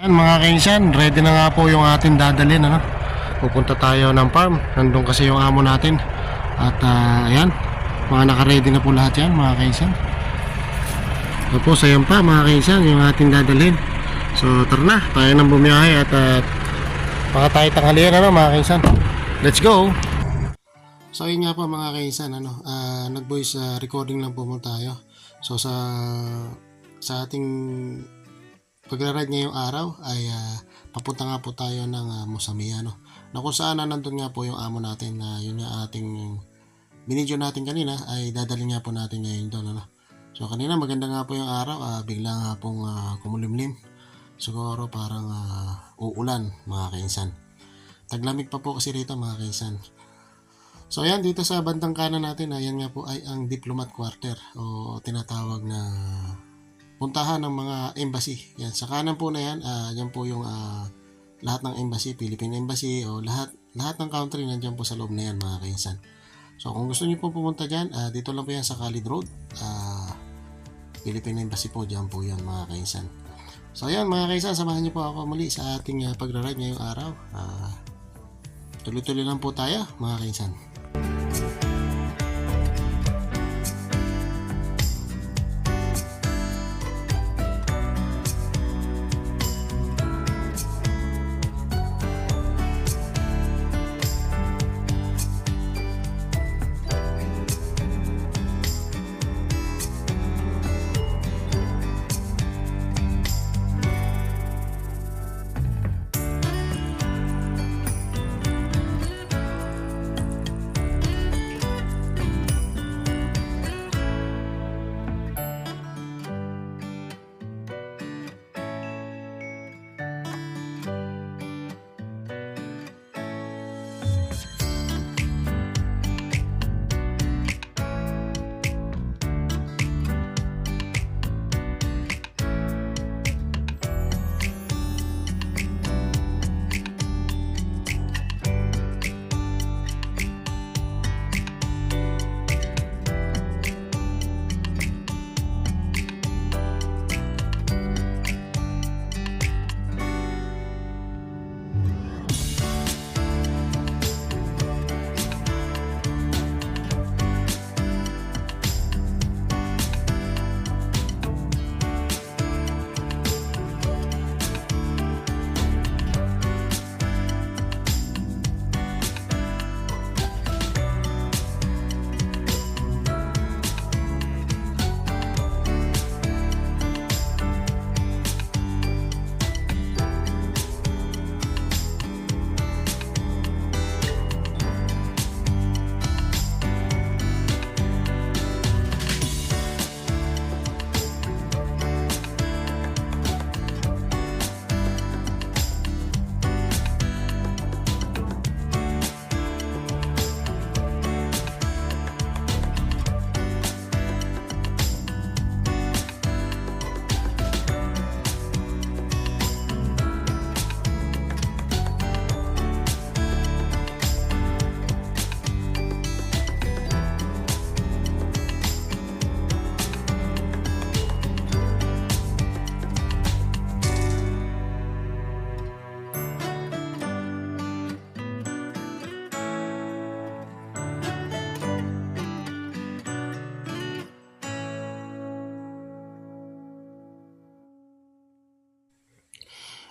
Yan mga kainsan, ready na nga po yung ating dadalhin ano. Pupunta tayo ng farm. Nandun kasi yung amo natin. At ah, ayan, mga naka-ready na po lahat yan mga kainsan. Tapos ayan pa mga kainsan, yung ating dadalhin. So tara na, tayo nang bumiyahe at uh, baka tayo tanghalian ano mga kainsan. Let's go! So ayun nga po mga kainsan, ano, ah, nag-voice ah, recording lang po muna tayo. So sa sa ating pagra-ride ngayong araw ay ah, papunta nga po tayo ng uh, Mosambia no. Na kung saan na nandun nga po yung amo natin na yun yung ating binidyo natin kanina ay dadalhin nga po natin ngayon doon ano. So kanina maganda nga po yung araw, ah, bigla nga pong ah, kumulimlim. Siguro parang ah, uulan mga kainsan. Taglamig pa po kasi rito mga kainsan. So ayan dito sa bandang kanan natin, ayan nga po ay ang diplomat quarter o tinatawag na puntahan ng mga embassy. Yan, sa kanan po na yan, ah, yan po yung ah, lahat ng embassy, Philippine Embassy o lahat lahat ng country nandiyan po sa loob na yan mga kainsan. So kung gusto niyo po pumunta diyan, dito lang po yan sa Khalid Road. Ah, Philippine Embassy po diyan po yan mga kainsan. So ayan mga kainsan, samahan niyo po ako muli sa ating uh, pagra-ride ngayong araw. Ah, tuloy-tuloy lang po tayo mga kainsan.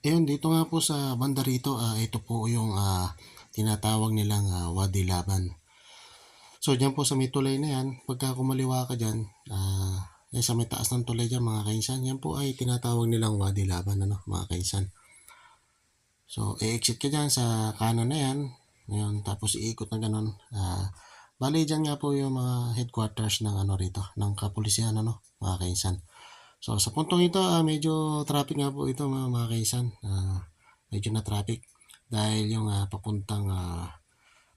Ayun, dito nga po sa banda rito, ah, ito po yung ah, tinatawag nilang ah, Wadi Laban. So, dyan po sa may tulay na yan, pagka kumaliwa ka dyan, ah, yan sa may taas ng tulay dyan, mga kainsan, yan po ay tinatawag nilang Wadi Laban, ano, mga kainsan. So, i-exit ka dyan sa kanan na yan, ngayon, tapos iikot na ganun. Ah, bali, dyan nga po yung mga headquarters ng ano rito, ng kapulisyan, ano, mga kainsan. So sa puntong ito, ah, medyo traffic nga po ito mga, mga kaisan. Ah, medyo na traffic dahil yung ah, papuntang ah,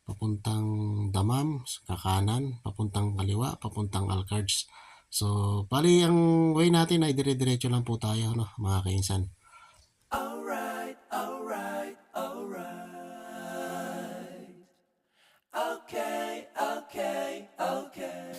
papuntang Damam, kakanan, papuntang kaliwa, papuntang Alcards. So, bali ang way natin ay dire-diretso lang po tayo, no, mga kainsan. Alright, alright, alright. Okay, okay, okay.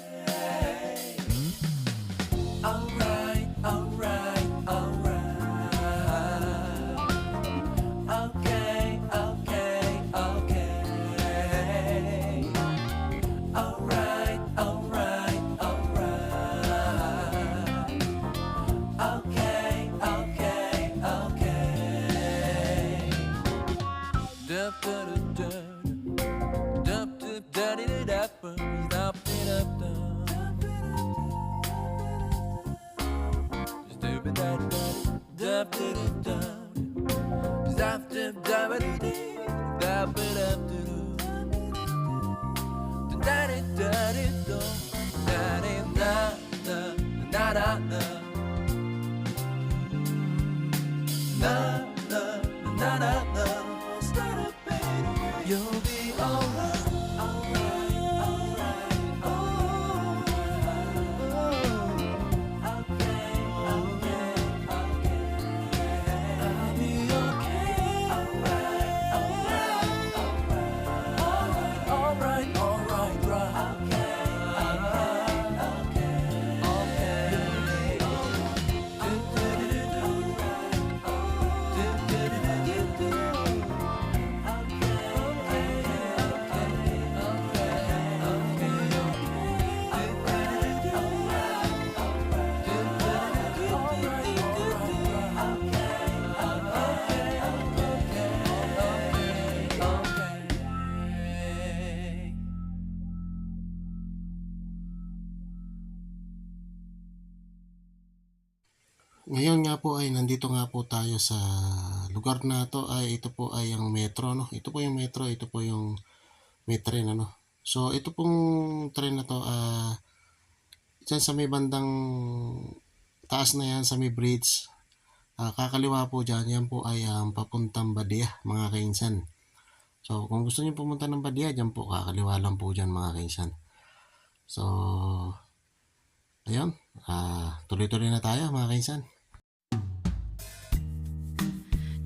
Po ay nandito nga po tayo sa lugar na to ay ito po ay ang metro no. Ito po yung metro, ito po yung may tren ano. So ito pong tren na to ah dyan sa may bandang taas na yan sa may bridge. Ah, kakaliwa po dyan, yan po ay ang papuntang Badia mga kainsan. So kung gusto niyo pumunta ng Badia, dyan po kakaliwa lang po dyan mga kainsan. So ayun, ah, tuloy-tuloy na tayo mga kainsan.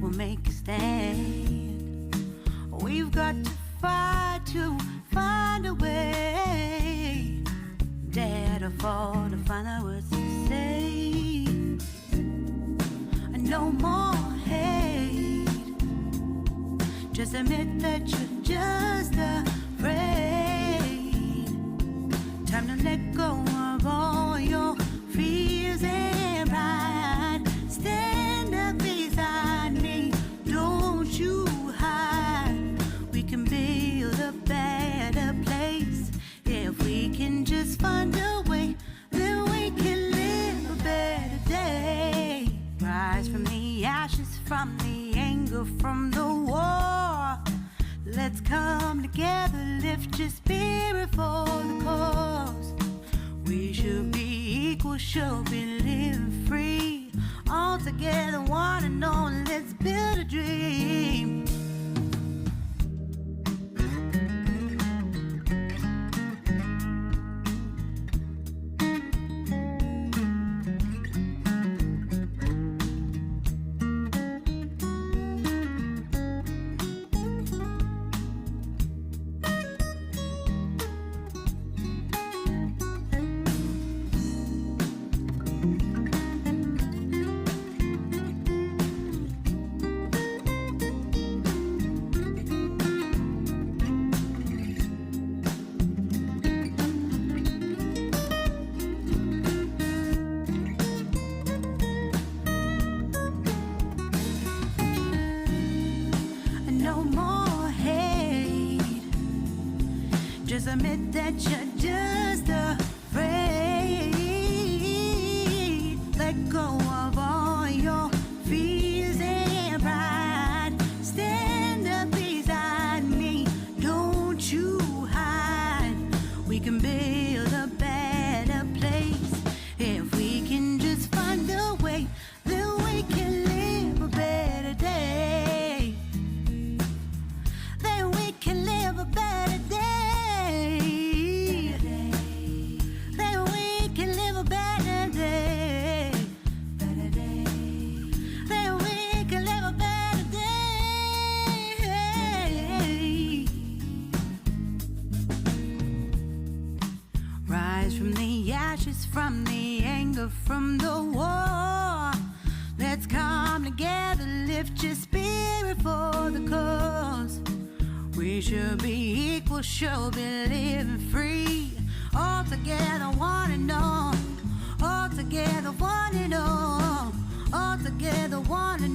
we'll make a stand. We've got to fight to find a way. Dare to fall to find out what to say. No more hate. Just admit that you're just afraid. Time to let go of all Admit that you do.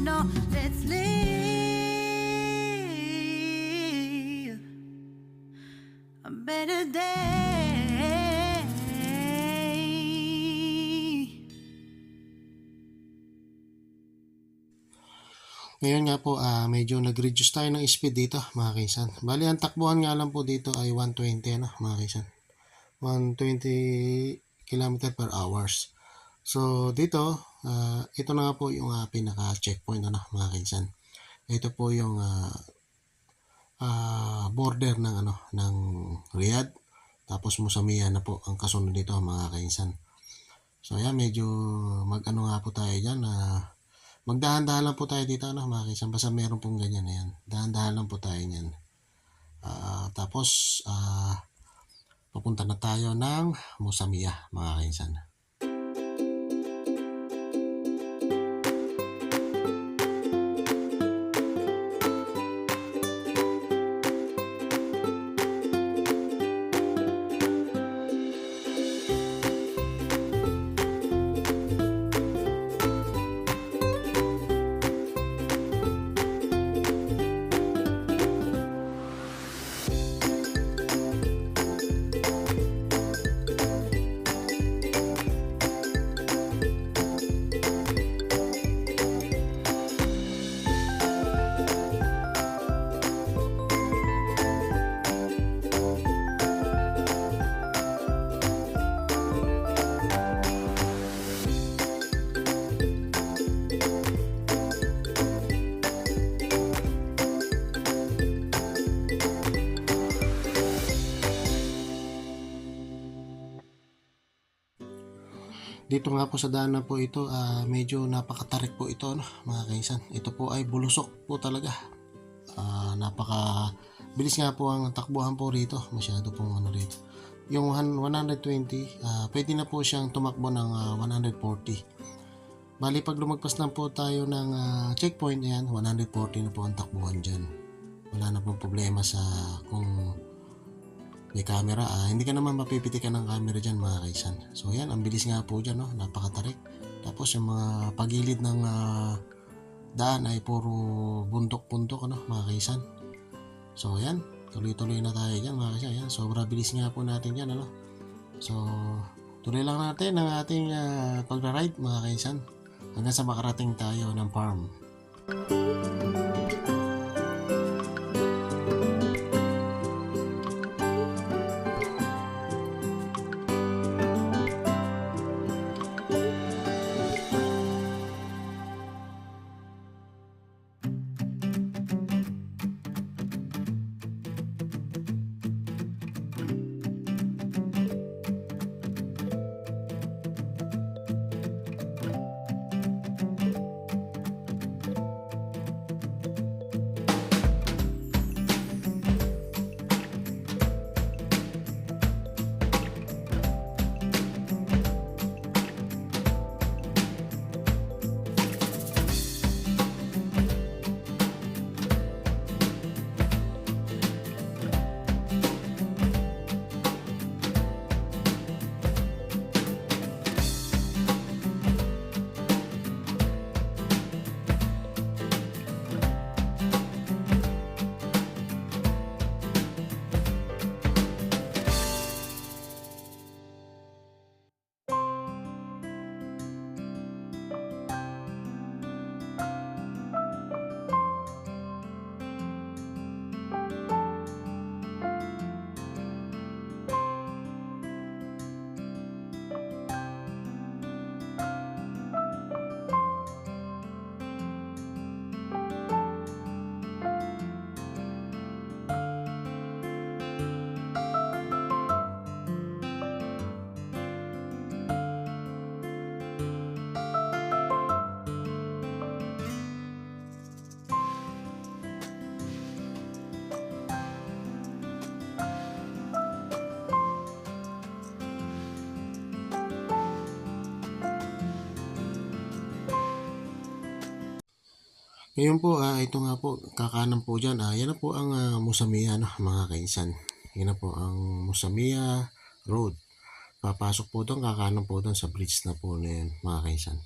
All. Let's live a better day. Ngayon nga po, ah, medyo nag-reduce tayo ng speed dito, mga kaisan. Bali, ang takbuhan nga lang po dito ay 120, ano, mga kaisan. 120 km per hours. So, dito, ah, ito na nga po yung ah, pinaka-checkpoint, ano, mga kaisan. Ito po yung ah, ah, border ng, ano, ng Riyadh. Tapos Musamiya na po ang kasunod dito, mga kaisan. So, ayan, medyo mag-ano nga po tayo dyan, ah, Magdahan-dahan lang po tayo dito, ano, mga kaisan. Basta meron pong ganyan na yan. Dahan-dahan lang po tayo niyan. Ah, tapos, ah, papunta na tayo ng Musamiya, mga kaisan. Dito nga po sa daan na po ito, ah, medyo napakatarik po ito, ano, mga kaisan. Ito po ay bulusok po talaga. Ah, napaka bilis nga po ang takbuhan po rito. Masyado pong ano rito. Yung han- 120, ah, pwede na po siyang tumakbo ng ah, 140. Bali, pag lumagpas lang po tayo ng ah, checkpoint, yan, 140 na po ang takbuhan dyan. Wala na pong problema sa kung may camera, ah, hindi ka naman mapipitikan ng camera dyan mga kaisan. So yan, ang bilis nga po dyan, no? napakatarik. Tapos yung mga pagilid ng ah, daan ay puro buntok-buntok, ano, mga kaisan. So yan, tuloy-tuloy na tayo dyan mga kaisan. Yan, sobra bilis nga po natin dyan, ano. So, tuloy lang natin ang ating ah, pagra-ride mga kaisan. Hanggang sa makarating tayo ng farm. Ngayon po, ah, ito nga po, kakanan po dyan. Ah, yan na po ang ah, Musamiya, no, mga kainsan. Yan na po ang Musamiya Road. Papasok po doon, kakanan po doon sa bridge na po na yan, mga kainsan.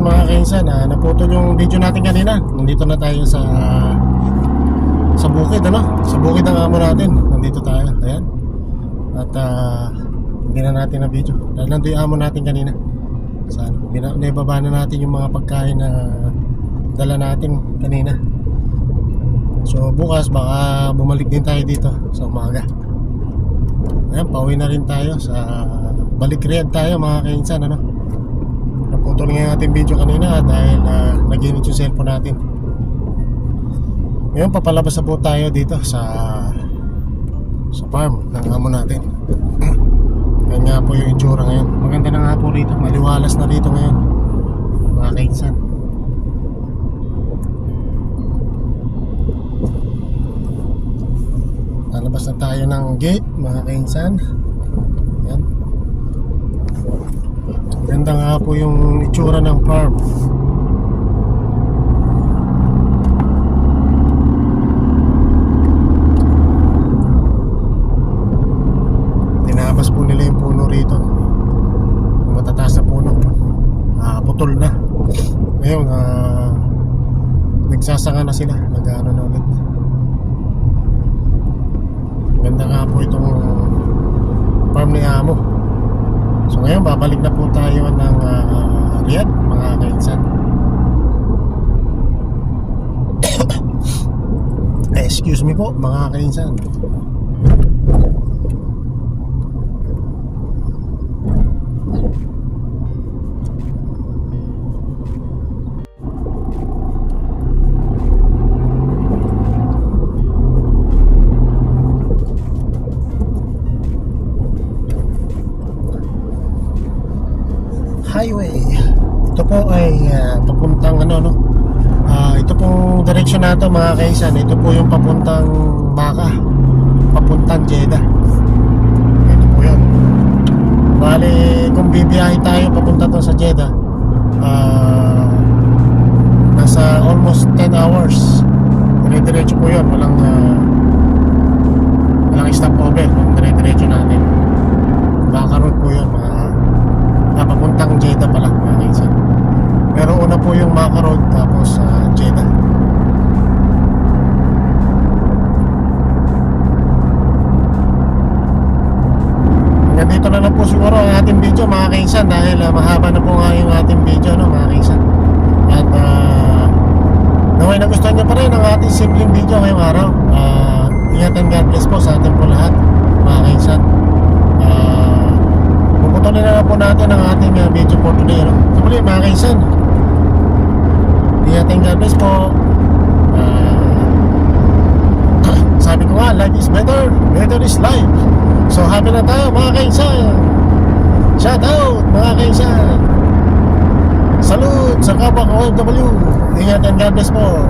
Ayan mga kainsan, ah, naputol yung video natin kanina. Nandito na tayo sa sa bukid, ano? Sa bukid ng amo natin. Nandito tayo. Ayan. At ah, hindi na natin na video. Dahil nandito yung amo natin kanina. Sa ano, naibaba na natin yung mga pagkain na dala natin kanina. So bukas baka bumalik din tayo dito sa umaga. Ayan, pauwi na rin tayo sa balik rin tayo mga kainsan, ano? Naputol nga yung ating video kanina dahil uh, nag-init yung cellphone natin. Ngayon papalabas na po tayo dito sa sa farm ng amo natin. Yan nga po yung itsura ngayon. Maganda na nga po rito. Maliwalas na rito ngayon. Mga kainsan. Lalabas na tayo ng gate mga kainsan. Yan. Ganda nga po yung itsura ng farm. Tinabas po nila yung puno rito. Matataas na puno. Ah, putol na. Ngayon, ah, nagsasanga na sila. Nag-ano na ulit. Ganda nga po itong farm ni Amo. So ngayon babalik na po tayo ng uh, Riyadh mga kainsan. Excuse me po mga kainsan. Nato mga kaisan. Ito po yung papuntang Baka. Papuntang Jeddah. Ito po yun. Bali, kung bibiyahe tayo papunta to sa Jeddah, ah, nasa almost 10 hours. Dire-diretso po yun. Walang, ah, walang stopover. Dire-diretso natin. Baka road po yun. Mga ah, papuntang Jeddah pala mga kaisan. Pero una po yung Maka Road tapos sa Jeddah. Hanggang dito na lang po siguro ang ating video mga kaisan dahil ah, mahaba na po nga yung ating video no mga kaisan. At uh, naway nagustuhan nyo pa rin ang ating simpleng video ngayong araw. Ah, ingatan God bless po sa ating po lahat mga kaisan. Ah, Puputulin na lang po natin ang ating uh, video for today. No? So muli mga di ating God bless po. Ah, sabi ko nga, life is better, better is life. So happy na tayo mga kaisan. Shout out mga kaisan. Salute sa kapwa ko OFW. Ingat and God bless po.